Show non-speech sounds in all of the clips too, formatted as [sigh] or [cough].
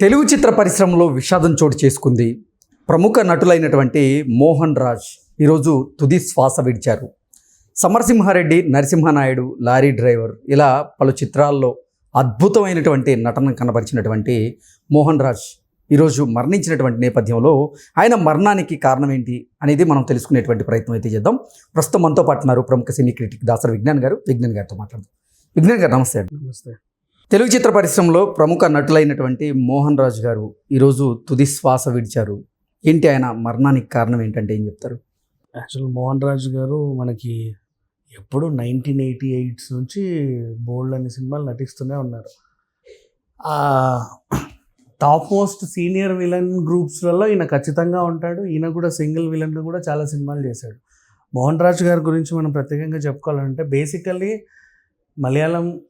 తెలుగు చిత్ర పరిశ్రమలో విషాదం చోటు చేసుకుంది. ప్రముఖ నటులైనటువంటి మోహన్ రాజ్ ఈరోజు తుది శ్వాస విడిచారు. సమరసింహారెడ్డి నరసింహనాయుడు లారీ డ్రైవర్ ఇలా పలు చిత్రాల్లో అద్భుతమైనటువంటి నటన కనబరిచినటువంటి మోహన్ రాజ్ ఈరోజు మరణించినటువంటి నేపథ్యంలో ఆయన మరణానికి కారణం ఏంటి అనేది మనం తెలుసుకునేటువంటి ప్రయత్నం అయితే చేద్దాం. ప్రస్తుతం మనతో పాటున్నారు ప్రముఖ సినీ క్రిటిక్ దాసరి విజ్ఞాన్ గారు. విజ్ఞాన్ గారితో మాట్లాడదాం. విజ్ఞాన్ గారు నమస్తే నమస్తే. తెలుగు చిత్ర పరిశ్రమలో ప్రముఖ నటులైనటువంటి మోహన్ రాజ్ గారు ఈరోజు తుది శ్వాస విడిచారు. ఏంటి ఆయన మరణానికి కారణం ఏంటంటే ఏం చెప్తారు? యాక్చువల్ మోహన్ రాజు గారు మనకి ఎప్పుడు నైన్టీన్ ఎయిటీ ఎయిట్స్ నుంచి బోల్డ్ అనే సినిమాలు నటిస్తూనే ఉన్నారు. టాప్ మోస్ట్ సీనియర్ విలన్ గ్రూప్స్లలో ఈయన ఖచ్చితంగా ఉంటాడు. ఈయన కూడా సింగిల్ విలన్ కూడా చాలా సినిమాలు చేశాడు. మోహన్ రాజు గారి గురించి మనం ప్రత్యేకంగా చెప్పుకోవాలంటే బేసికల్లీ మలయాళం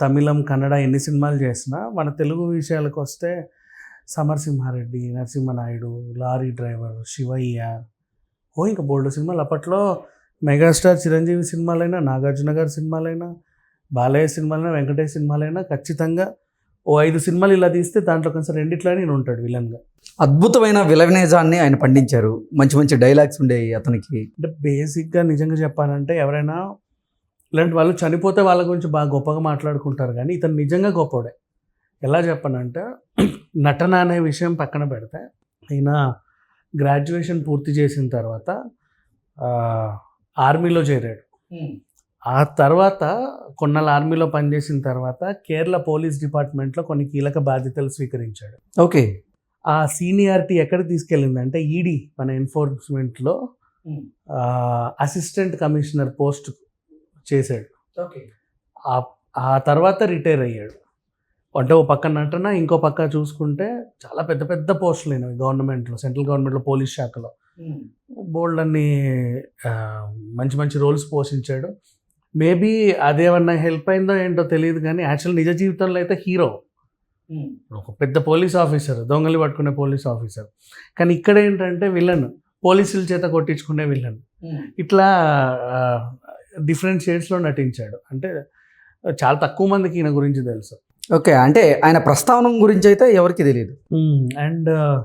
తమిళం కన్నడ ఎన్ని సినిమాలు చేసినా మన తెలుగు విషయాలకు వస్తే సమరసింహారెడ్డి నరసింహనాయుడు లారీ డ్రైవర్ శివయ్య. ఓ ఇంకా బోల్డ్ సినిమాలు. అప్పట్లో మెగాస్టార్ చిరంజీవి సినిమాలైనా నాగార్జున గారి సినిమాలైనా బాలయ్య సినిమాలైనా వెంకటేష్ సినిమాలైనా ఖచ్చితంగా ఓ ఐదు సినిమాలు ఇలా తీస్తే దాంట్లో కొంచెం రెండిట్లో నేను ఉంటాడు విలన్గా. అద్భుతమైన విలవినేజాన్ని ఆయన పండించారు. మంచి మంచి డైలాగ్స్ ఉండేవి అతనికి. అంటే బేసిక్గా నిజంగా చెప్పాలంటే ఎవరైనా ఇలాంటి వాళ్ళు చనిపోతే వాళ్ళ గురించి బాగా గొప్పగా మాట్లాడుకుంటారు కానీ ఇతను నిజంగా గొప్పవాడే. ఎలా చెప్పనంటే [clears throat] నటన అనే విషయం పక్కన పెడితే ఈయన గ్రాడ్యుయేషన్ పూర్తి చేసిన తర్వాత ఆ, ఆర్మీలో చేరాడు. ఆ తర్వాత కొన్నాళ్ళు ఆర్మీలో పనిచేసిన తర్వాత కేరళ పోలీస్ డిపార్ట్మెంట్లో కొన్ని కీలక బాధ్యతలు స్వీకరించాడు. ఓకే. ఆ సీనియారిటీ ఎక్కడ తీసుకెళ్ళిందంటే ఈడీ మన ఎన్ఫోర్స్మెంట్లో అసిస్టెంట్ కమిషనర్ పోస్ట్ చేశాడు. ఆ తర్వాత రిటైర్ అయ్యాడు. అంటే ఓ పక్క నటన ఇంకో పక్క చూసుకుంటే చాలా పెద్ద పెద్ద పోస్టులు అయినవి గవర్నమెంట్లో సెంట్రల్ గవర్నమెంట్లో పోలీస్ శాఖలో. బోల్డ్ అన్ని మంచి మంచి రోల్స్ పోషించాడు. మేబీ అదేమన్నా హెల్ప్ అయిందో ఏంటో తెలియదు కానీ యాక్చువల్ నిజ జీవితంలో అయితే హీరో. ఒక పెద్ద పోలీస్ ఆఫీసర్ దొంగలు పట్టుకునే పోలీస్ ఆఫీసర్. కానీ ఇక్కడ ఏంటంటే విలన్ పోలీసుల చేత కొట్టించుకునే విలన్. ఇట్లా డిఫరెంట్ షేడ్స్లో నటించాడు. అంటే చాలా తక్కువ మందికి ఈయన గురించి తెలుసు. ఓకే అంటే ఆయన ప్రస్తావన గురించి అయితే ఎవరికి తెలియదు అండ్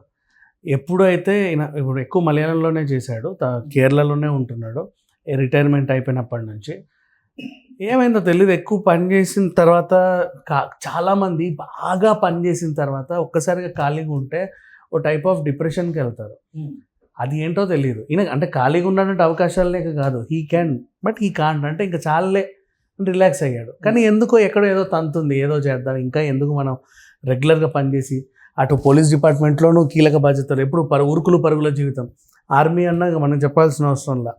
ఎప్పుడైతే ఈయన ఇప్పుడు ఎక్కువ మలయాళంలోనే చేశాడు కేరళలోనే ఉంటున్నాడు రిటైర్మెంట్ అయిపోయినప్పటి నుంచి. ఏమైందో తెలియదు ఎక్కువ పని చేసిన తర్వాత కా- చాలామంది బాగా పని చేసిన తర్వాత ఒక్కసారిగా ఖాళీగా ఉంటే ఓ టైప్ ఆఫ్ డిప్రెషన్కి వెళ్తారు. అది ఏంటో తెలియదు ఈయన అంటే ఖాళీగా ఉన్నాడంటే అవకాశాలు లేక కాదు. He can but he can't అంటే ఇంకా చాలే రిలాక్స్ అయ్యాడు. కానీ ఎందుకో ఎక్కడో ఏదో తంతుంది ఏదో చేద్దాం. ఇంకా ఎందుకు మనం రెగ్యులర్గా పనిచేసి అటు పోలీస్ డిపార్ట్మెంట్లోనూ కీలక బాధ్యతలు ఎప్పుడు పరు ఉరుకులు పరుగుల జీవితం. ఆర్మీ అన్నా మనం చెప్పాల్సిన అవసరంలా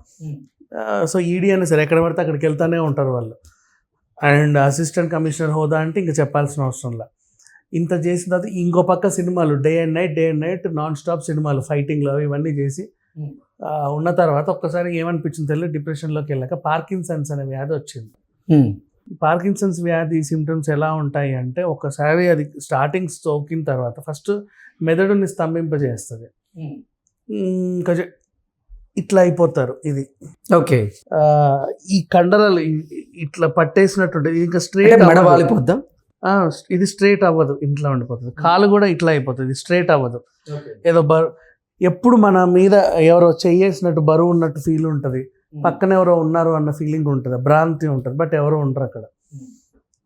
సో ఈడీ అయినా సరే ఎక్కడ పడితే అక్కడికి వెళ్తానే ఉంటారు వాళ్ళు. అండ్ అసిస్టెంట్ కమిషనర్ హోదా అంటే ఇంకా చెప్పాల్సిన అవసరంలా ఇంత చేసిన తర్వాత ఇంకో పక్క సినిమాలు day and night day and night non stop సినిమాలు ఫైటింగ్లు అవి ఇవన్నీ చేసి ఆ, ఉన్న తర్వాత ఒక్కసారి ఏమనిపించింది తెలియదు డిప్రెషన్లోకి వెళ్ళాక పార్కిన్సన్స్ అనే వ్యాధి వచ్చింది. పార్కిన్సన్స్ వ్యాధి సిమ్టమ్స్ ఎలా ఉంటాయి అంటే ఒకసారి అది స్టార్టింగ్ సోకిన తర్వాత ఫస్ట్ మెదడుని స్తంభింపజేస్తుంది. ఇంకా జ- ఇట్లా అయిపోతారు ఇది. ఓకే ఈ కండరాలు ఇట్లా పట్టేసినట్టు ఇంకా స్ట్రేట్ వాలిపోద్దా? ఇది స్ట్రేట్ అవ్వదు ఇంట్లో ఉండిపోతుంది. కాలు కూడా ఇట్లా అయిపోతుంది స్ట్రేట్ అవ్వదు. ఏదో బరు ఎప్పుడు మన మీద ఎవరో చెయ్యేసినట్టు బరువు ఉన్నట్టు ఫీల్ ఉంటుంది. పక్కన ఎవరో ఉన్నారు అన్న ఫీలింగ్ ఉంటుంది భ్రాంతి ఉంటుంది బట్ ఎవరో ఉండరు అక్కడ.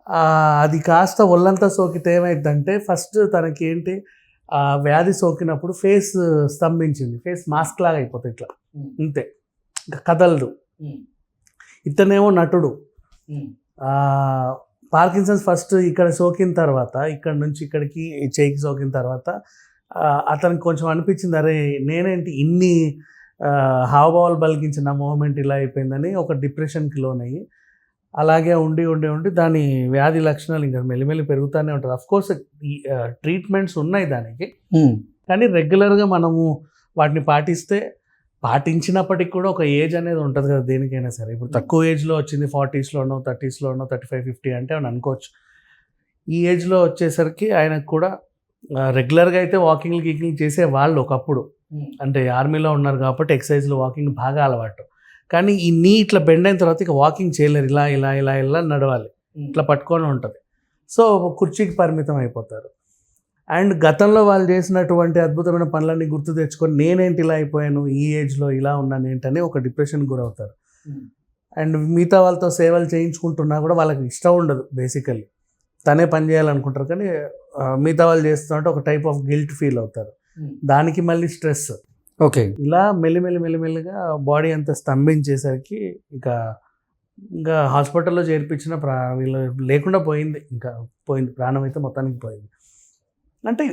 ఆ, అది కాస్త ఒళ్ళంతా సోకితే ఏమైందంటే ఫస్ట్ తనకి ఏంటి ఆ వ్యాధి సోకినప్పుడు ఫేస్ స్తంభించింది ఫేస్ మాస్క్ లాగా అయిపోతుంది ఇట్లా. అంతే. కదలదు. ఇతనేమో నటుడు. పార్కిన్సన్స్ ఫస్ట్ ఇక్కడ సోకిన తర్వాత ఇక్కడ నుంచి ఇక్కడికి చేయికి సోకిన తర్వాత అతనికి కొంచెం అనిపించింది అరే నేనేంటి ఇన్ని హావభావాలు బలిగించిన మూమెంట్ ఇలా అయిపోయిందని ఒక డిప్రెషన్కి లోనయ్యి అలాగే ఉండి ఉండి ఉండి దాని వ్యాధి లక్షణాలు ఇంకా మెల్లిమెల్లి పెరుగుతూనే ఉంటుంది అఫ్ కోర్స్ ట్రీట్మెంట్స్ ఉన్నాయి దానికి. కానీ రెగ్యులర్గా మనము వాటిని పాటిస్తే పాటించినప్పటికి కూడా ఒక ఏజ్ అనేది ఉంటుంది కదా దేనికైనా సరే. ఇప్పుడు తక్కువ ఏజ్లో వచ్చింది ఫార్టీస్లోనో థర్టీస్లోనో థర్టీ ఫైవ్ ఫిఫ్టీ అంటే అని అనుకోవచ్చు. ఈ ఏజ్లో వచ్చేసరికి ఆయనకు కూడా రెగ్యులర్గా అయితే వాకింగ్ గీకింగ్ చేసే వాళ్ళు ఒకప్పుడు. అంటే ఆర్మీలో ఉన్నారు కాబట్టి ఎక్సర్సైజ్లు వాకింగ్ బాగా అలవాటు. కానీ ఈ నీ ఇట్లా బెండ్ అయిన తర్వాత ఇక వాకింగ్ చేయలేరు. ఇలా ఇలా ఇలా ఇలా నడవాలి. ఇట్లా పట్టుకొని ఉంటుంది. సో కుర్చీకి పరిమితం అయిపోతారు. అండ్ గతంలో వాళ్ళు చేసినటువంటి అద్భుతమైన పనులన్నీ గుర్తు తెచ్చుకొని నేనేంటి ఇలా అయిపోయాను? ఈ ఏజ్లో ఇలా ఉన్నాను ఏంటని ఒక డిప్రెషన్ గురవుతారు. అండ్ మిగతా వాళ్ళతో సేవలు చేయించుకుంటున్నా కూడా వాళ్ళకి ఇష్టం ఉండదు బేసికల్లీ. తనే పని చేయాలనుకుంటారు కానీ మిగతా వాళ్ళు చేస్తున్నట్టు ఒక టైప్ ఆఫ్ గిల్ట్ ఫీల్ అవుతారు. దానికి మళ్ళీ స్ట్రెస్. ఓకే. ఇలా మెల్లిమెల్లి మెల్లిమెల్లిగా బాడీ అంతా స్తంభించేసరికి ఇక ఇంకా హాస్పిటల్లో చేర్పించిన ప్రా వీళ్ళు లేకుండా పోయింది. ఇంకా పోయింది. ప్రాణం అయితే మొత్తానికి పోయింది. అంటే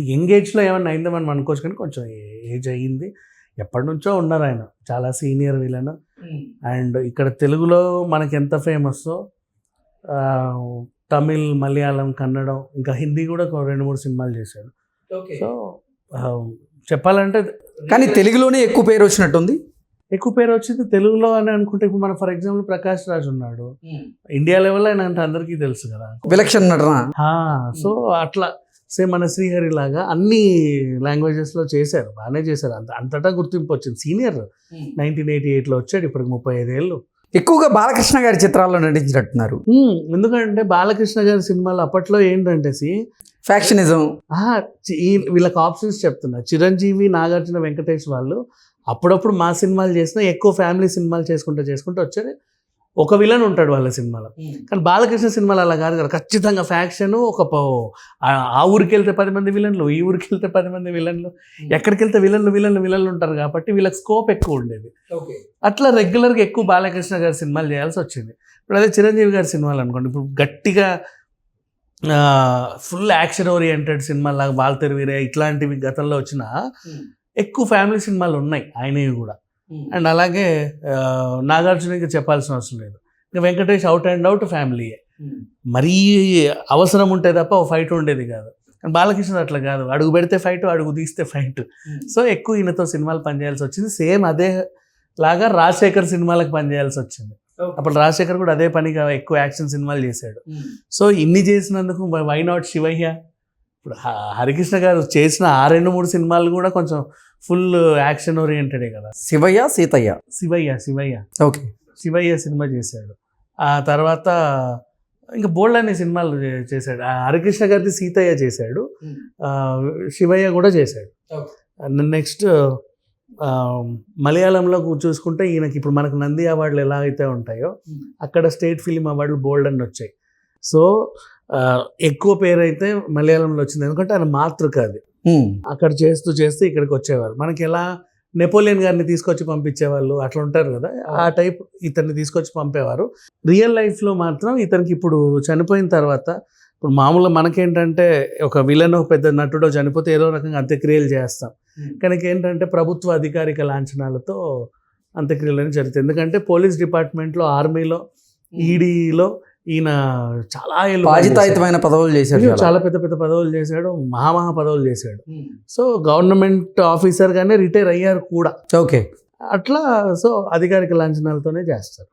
యంగ్ ఏజ్లో ఏమన్నా అయిందో మనం అనుకోవచ్చు కానీ కొంచెం ఏజ్ అయ్యింది. ఎప్పటి నుంచో ఉన్నారు ఆయన. చాలా సీనియర్ వీళ్ళను అండ్ ఇక్కడ తెలుగులో మనకి ఎంత ఫేమస్? తమిళ్ మలయాళం కన్నడం ఇంకా హిందీ కూడా రెండు మూడు సినిమాలు చేశాడు. సో చెప్పాలంటే కానీ తెలుగులోనే ఎక్కువ పేరు వచ్చినట్టుంది. ఎక్కువ పేరు వచ్చింది తెలుగులో అని అనుకుంటే ఇప్పుడు మన ఫర్ ఎగ్జాంపుల్ ప్రకాష్ రాజ్ ఉన్నాడు. ఇండియా లెవెల్ ఆయన అంటే అందరికీ తెలుసు కదా. విలక్షణ నటన. సో అట్లా. సేమ్ మన శ్రీహరి లాగా అన్ని లాంగ్వేజెస్లో చేశారు బాగానే చేశారు. అంత అంతటా గుర్తింపు వచ్చింది. సీనియర్ నైన్టీన్ ఎయిటీ ఎయిట్లో వచ్చాడు ఇప్పటికి ముప్పై ఐదేళ్ళు. ఎక్కువగా బాలకృష్ణ గారి చిత్రాల్లో నటించినట్టున్నారు. ఎందుకంటే బాలకృష్ణ గారి సినిమాలు అప్పట్లో ఏంటంటే సి ఫ్యాక్షనిజం ఈ- వీళ్ళకి ఆప్షన్స్ చెప్తున్నా. చిరంజీవి నాగార్జున వెంకటేష్ వాళ్ళు అప్పుడప్పుడు మా సినిమాలు చేసినా ఎక్కువ ఫ్యామిలీ సినిమాలు చేసుకుంటూ చేసుకుంటూ వచ్చేది ఒక విలన్ ఉంటాడు వాళ్ళ సినిమాలో. కానీ బాలకృష్ణ సినిమాలు అలా కాదు కదా. ఖచ్చితంగా ఫ్యాక్షన్ ఒక ఆ- ఆ ఊరికి వెళ్తే పది మంది విలన్లు ఈ ఊరికి వెళ్తే పది మంది విలన్లు ఎక్కడికి వెళ్తే విలన్లు విలన్లు విలన్లు ఉంటారు కాబట్టి వీళ్ళకి స్కోప్ ఎక్కువ ఉండేది. అట్లా రెగ్యులర్గా ఎక్కువ బాలకృష్ణ గారి సినిమాలు చేయాల్సి వచ్చింది. ఇప్పుడు అదే చిరంజీవి గారి సినిమాలు అనుకోండి. ఇప్పుడు గట్టిగా ఫుల్ యాక్షన్ ఓరియంటెడ్ సినిమాలు లాగా బాల్తెరు వీరే ఇట్లాంటివి గతంలో వచ్చిన ఎక్కువ ఫ్యామిలీ సినిమాలు ఉన్నాయి ఆయనవి కూడా. అండ్ అలాగే నాగార్జునకి చెప్పాల్సిన అవసరం లేదు. ఇంకా వెంకటేష్ అవుట్ అండ్ అవుట్ ఫ్యామిలీయే మరీ అవసరం ఉంటే తప్ప ఓ ఫైట్ ఉండేది కాదు. కానీ బాలకృష్ణ అట్లా కాదు. అడుగు పెడితే ఫైట్ అడుగు తీస్తే ఫైట్ సో ఎక్కువ ఈయనతో సినిమాలు పనిచేయాల్సి వచ్చింది. సేమ్ అదే లాగా రాజశేఖర్ సినిమాలకు పనిచేయాల్సి వచ్చింది. అప్పుడు రాజశేఖర్ కూడా అదే పనిగా ఎక్కువ యాక్షన్ సినిమాలు చేశాడు. సో ఇన్ని చేసినందుకు వై నాట్ శివయ్య? ఇప్పుడు హ- హరికృష్ణ గారు చేసిన ఆ రెండు మూడు సినిమాలు కూడా కొంచెం ఫుల్ యాక్షన్ ఓరియంటెడే కదా. శివయ్య సీతయ్య. శివయ్య శివయ్య. ఓకే శివయ్య సినిమా చేశాడు. ఆ తర్వాత ఇంకా బోల్డ్ అనే సినిమాలు చేశాడు. ఆ హరికృష్ణ గారిది సీతయ్య చేశాడు. ఆ, శివయ్య కూడా చేశాడు. నెక్స్ట్ మలయాళంలో చూసుకుంటే ఈయనకి ఇప్పుడు మనకు నంది అవార్డులు ఎలా అయితే ఉంటాయో అక్కడ స్టేట్ ఫిలిం అవార్డులు బోల్డ్ అని వచ్చాయి. సో ఎక్కువ పేరు అయితే మలయాళంలో వచ్చింది. ఎందుకంటే ఆయన మాతృక అది ఉమ్. అక్కడ చేస్తూ చేస్తూ ఇక్కడికి వచ్చేవారు. మనకి ఎలా నెపోలియన్ గారిని తీసుకొచ్చి పంపించేవాళ్ళు అట్లా ఉంటారు కదా. ఆ టైప్ ఇతన్ని తీసుకొచ్చి పంపేవారు. రియల్ లైఫ్లో మాత్రం ఇతనికి ఇప్పుడు చనిపోయిన తర్వాత ఇప్పుడు మామూలుగా మనకేంటంటే ఒక విలన్ పెద్ద నటుడో చనిపోతే ఏదో రకంగా అంత్యక్రియలు చేస్తాం. కానీ ఏంటంటే ప్రభుత్వ అధికారిక లాంఛనాలతో అంత్యక్రియలు జరుగుతాయి. ఎందుకంటే పోలీస్ డిపార్ట్మెంట్లో ఆర్మీలో ఈడీలో ఈయన చాలా. బాధ్యతాయుతమైన పదవులు చాలా. చాలా పెద్ద పెద్ద పదవులు చేశాడు మహామహా పదవులు చేశాడు. సో గవర్నమెంట్ ఆఫీసర్గానే రిటైర్ అయ్యారు కూడా. ఓకే. అట్లా సో అధికారిక లాంఛనాలతోనే చేస్తారు.